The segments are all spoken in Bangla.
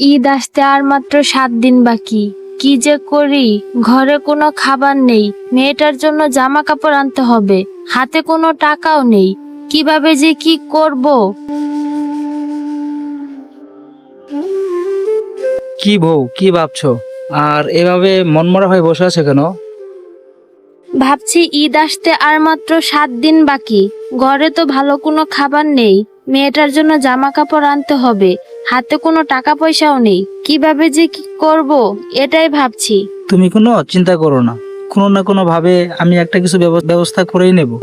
ঈদ আসতে আর মাত্র সাত দিন বাকি। কি যে করি ঘরে কোনো খাবার নেই মেয়েটার জন্য জামা কাপড় আনতে হবে হাতে কোনো টাকাও নেই কীভাবে যে কি করব? কি বউ কি ভাবছ? আর এভাবে মনমরা হয়ে বসে আছে কেন? ভাবছি ঈদ আসতে আর মাত্র সাত দিন বাকি ঘরে তো ভালো কোনো খাবার নেই মেয়েটার জন্য জামা কাপড় আনতে হবে। হাতে কোনো টাকা পয়সাও নেই। কীভাবে যে কি করব এটাই ভাবছি। তুমি কোনো চিন্তা করো না। কোনো না কোনো ভাবে আমি একটা কিছু ব্যব- ব্যবস্থা করেই নেব।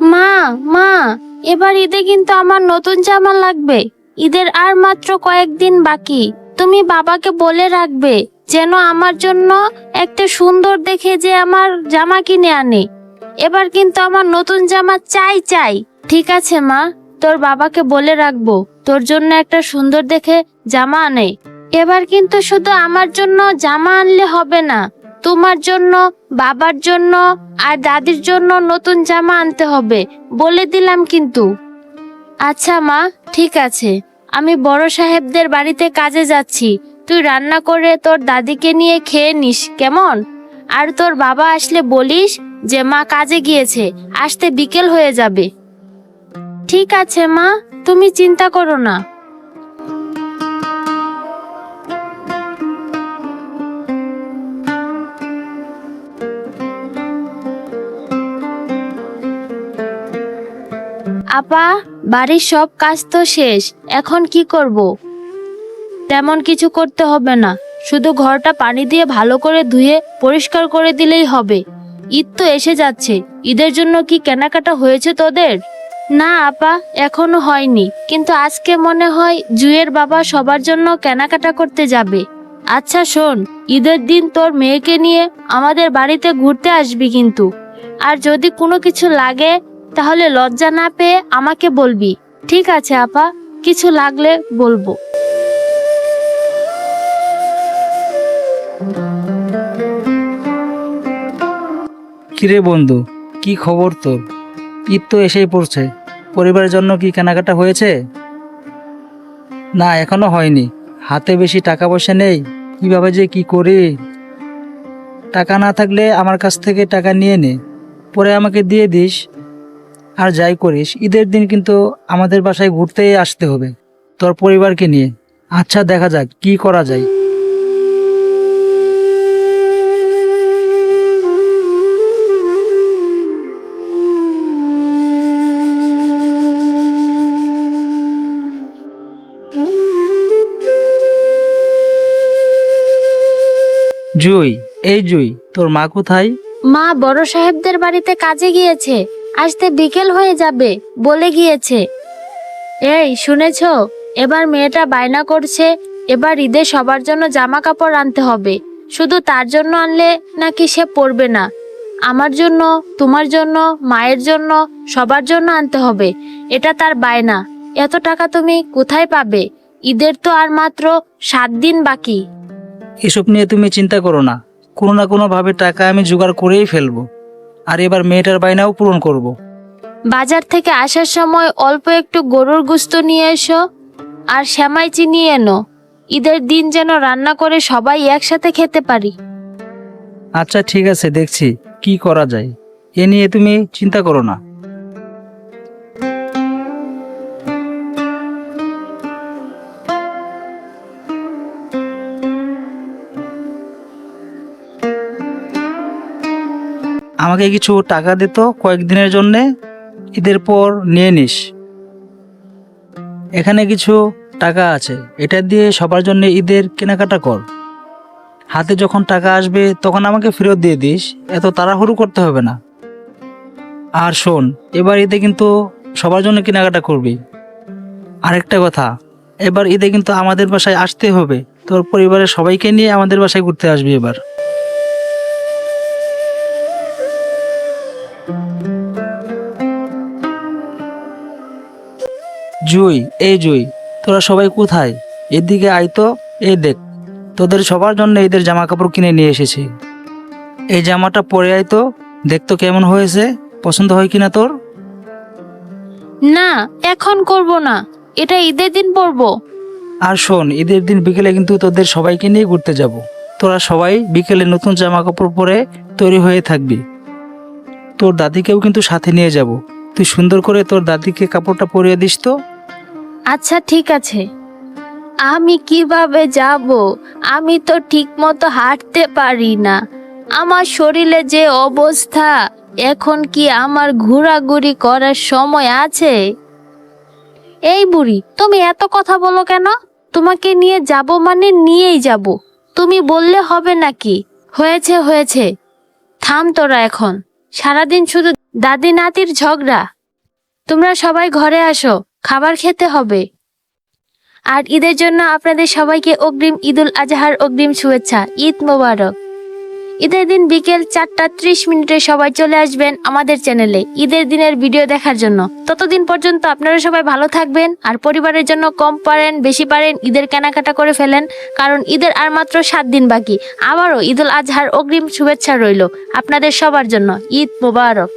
মা মা এবার ঈদে কিন্তু আমার নতুন জামা লাগবে। ঈদের আর মাত্র কয়েকদিন বাকি। তুমি বাবাকে বলে রাখবে যেন আমার জন্য একটা সুন্দর দেখে যে আমার জামা কিনে আনে। এবার কিন্তু আমার নতুন জামা চাই চাই। ঠিক আছে, মা। তোর বাবাকে বলে রাখব। তোর জন্য একটা সুন্দর দেখে জামা আনে। এবার কিন্তু শুধু আমার জন্য জামা আনলে হবে না। তোমার জন্য, বাবার জন্য আর দাদির জন্য নতুন জামা আনতে হবে। বলে দিলাম কিন্তু। আচ্ছা মা, ঠিক আছে। আমি বড় সাহেবদের বাড়িতে কাজে যাচ্ছি। তুই রান্না করে তোর দাদিকে নিয়ে খেয়ে নিস, কেমন? আর তোর বাবা আসলে বলিস যে মা কাজে গিয়েছে, আসতে বিকেল হয়ে যাবে। ঠিক আছে মা, তুমি চিন্তা করো না। আপা, বাড়ির সব কাজ তো শেষ, এখন কি করব? তেমন কিছু করতে হবে না, শুধু ঘরটা পানি দিয়ে ভালো করে ধুয়ে পরিষ্কার করে দিলেই হবে। ঈদ তো এসে যাচ্ছে। ঈদের জন্য কি কেনাকাটা হয়েছে তোদের? না, আপা, এখনও হয়নি। কিন্তু আজকে মনে হয় জুয়ের বাবা সবার জন্য কেনাকাটা করতে যাবে। আচ্ছা শোন, ঈদের দিন তোর মেয়েকে নিয়ে আমাদের বাড়িতে ঘুরতে আসবি কিন্তু। আর যদি কোনো কিছু লাগে, তাহলে লজ্জা না পেয়ে আমাকে বলবি। ঠিক আছে, আপা, কিছু লাগলে বলব। কিরে বন্ধু, কি খবর তোর? ঈদ তো এসেই পড়ছে, পরিবারের জন্য কি কেনাকাটা হয়েছে? না, এখনও হয়নি। হাতে বেশি টাকা পয়সা নেই, কীভাবে যে কি করি? টাকা না থাকলে আমার কাছ থেকে টাকা নিয়ে নে, পরে আমাকে দিয়ে দিস। আর যাই করিস, ঈদের দিন কিন্তু আমাদের বাসায় ঘুরতেই আসতে হবে, তোর পরিবারকে নিয়ে। আচ্ছা দেখা যাক, কি করা যায়। জুই, এই জুই, তোর মা কোথায়? মা বড় সাহেবদের বাড়িতে কাজে গিয়েছে। আসতে বিকেল হয়ে যাবে, বলে গিয়েছে। এই, শুনেছো? এবার মেয়েটা বায়না করছে, এবার ঈদে সবার জন্য জামা কাপড় আনতে হবে। শুধু তার জন্য আনলে নাকি সে পরবে না। আমার জন্য, তোমার জন্য, মায়ের জন্য, সবার জন্য আনতে হবে। এটা তার বায়না। এত টাকা তুমি কোথায় পাবে? ঈদের তো আর মাত্র সাত দিন বাকি। এসব নিয়ে তুমি চিন্তা করো না। কোনো না কোনোভাবে টাকা আমি জোগাড় করেই ফেলব। আর এবার মেয়েটার বায়নাও পূরণ করব। বাজার থেকে আসার সময় অল্প একটু গরুর গুস্ত নিয়ে এসো আর শ্যামাই চিনি এনো। ঈদের দিন যেন রান্না করে সবাই একসাথে খেতে পারি। আচ্ছা ঠিক আছে দেখছি। কি করা যায়? এ নিয়ে তুমি চিন্তা করো না। আমাকে কিছু টাকা দিত কয়েকদিনের জন্যে, ঈদের পর নিয়ে নিস। এখানে কিছু টাকা আছে, এটা দিয়ে সবার জন্য ঈদের কেনাকাটা কর। হাতে যখন টাকা আসবে, তখন আমাকে ফেরত দিয়ে দিস, এত তাড়াহুড়ো করতে হবে না। আর শোন, এবার ঈদে কিন্তু সবার জন্য কেনাকাটা করবি। আরেকটা কথা, এবার ঈদে কিন্তু আমাদের বাসায় আসতে হবে, তোর পরিবারের সবাইকে নিয়ে আমাদের বাসায় ঘুরতে আসবি এবার। জুই এই জুই তোরা সবাই কোথায়? এদিকে আয় তো এই দেখ তোদের সবার জন্য এদের জামা কাপড় কিনে নিয়ে এসেছি। এই জামাটা পরে আয় তো দেখতো কেমন হয়েছে পছন্দ হয় কিনা তোর? না এখন করব না এটা ঈদের দিন পরব। আর শোন ঈদের দিন বিকেলে কিন্তু তোদের সবাইকে নিয়ে ঘুরতে যাব। তোরা সবাই বিকেলে নতুন জামা কাপড় পরে তৈরি হয়ে থাকবি। তোর দাদিকেও কিন্তু সাথে নিয়ে যাব। তুই সুন্দর করে তোর দাদিকে কাপড়টা পরিয়ে দিস তো। আচ্ছা ঠিক আছে। আমি কীভাবে যাব? আমি তো ঠিক মতো হাঁটতে পারি না। আমার শরীরে যে অবস্থা, এখন কি আমার ঘোরাঘুরি করার সময় আছে? এই বুড়ি, তুমি এত কথা বলো কেন? তোমাকে নিয়ে যাব মানে নিয়েই যাব। তুমি বললে হবে নাকি? হয়েছে হয়েছে। থাম তোরা এখন। সারাদিন শুধু দাদি নাতির ঝগড়া। তোমরা সবাই ঘরে আসো। খাবার খেতে হবে। আর ঈদের জন্য আপনাদের সবাইকে অগ্রিম ঈদুল আজহার অগ্রিম শুভেচ্ছা, ঈদ মোবারক। ঈদের দিন বিকেল চারটা ত্রিশ মিনিটে সবাই চলে আসবেন আমাদের চ্যানেলে ঈদের দিনের ভিডিও দেখার জন্য। ততদিন পর্যন্ত আপনারা সবাই ভালো থাকবেন আর পরিবারের জন্য কম পারেন, বেশি পারেন, ঈদের কেনাকাটা করে ফেলেন, কারণ ঈদের আর মাত্র সাত দিন বাকি। আবারও ঈদুল আজহার অগ্রিম শুভেচ্ছা রইল আপনাদের সবার জন্য। ঈদ মোবারক।